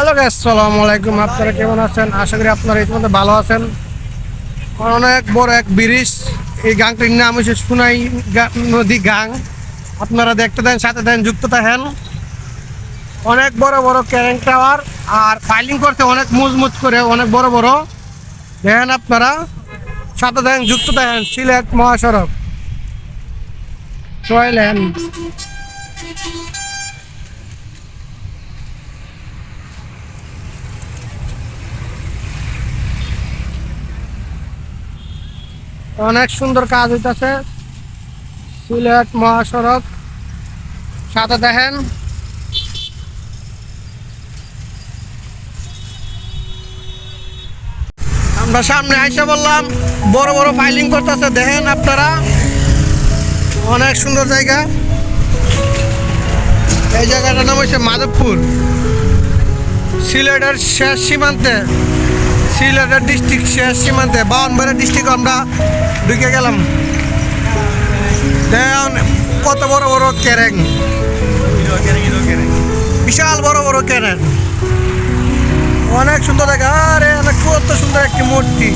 Hello guys আসসালামু আলাইকুম। আপনারা কেমন আছেন? আশা করি আপনারা ইতিমধ্যে ভালো আছেন। অনেক বড় এক ব্রিজ, এই গাংটির নাম হচ্ছে সুনাই নদী গাং। আপনারা দেখতে দেন, সাথে দেন যুক্ত থাকেন অনেক বড় বড় ক্যারেন টাওয়ার আর ফাইলিং করতে অনেক মজবুত করে অনেক বড় বড়। দেখেন আপনারা, সাথে দেন যুক্ত থাকেন সিলেট মহাসড়ক। চলেন অনেক সুন্দর কাজ হইতাছে। সিলেট মহাসড়ক। সাথে দেখেন। আমরা সামনে আইসা বললাম, বড় বড় ফাইলিং করতেছে। দেখেন আপনারা। অনেক সুন্দর জায়গা। এই জায়গাটার নাম হচ্ছে মাধবপুর। সিলেটের শেষ সীমান্তে, সিলেটের ডিস্ট্রিক্ট শেষ সীমান্তে বাউনবাড়ি ডিস্ট্রিক্ট আমরা ঢুকে গেলাম। কত বড় বড় ক্যারেং? বিশাল বড় বড় ক্যারেং। অনেক সুন্দর দেখা। আরে অনেক কত সুন্দর একটি মূর্তি।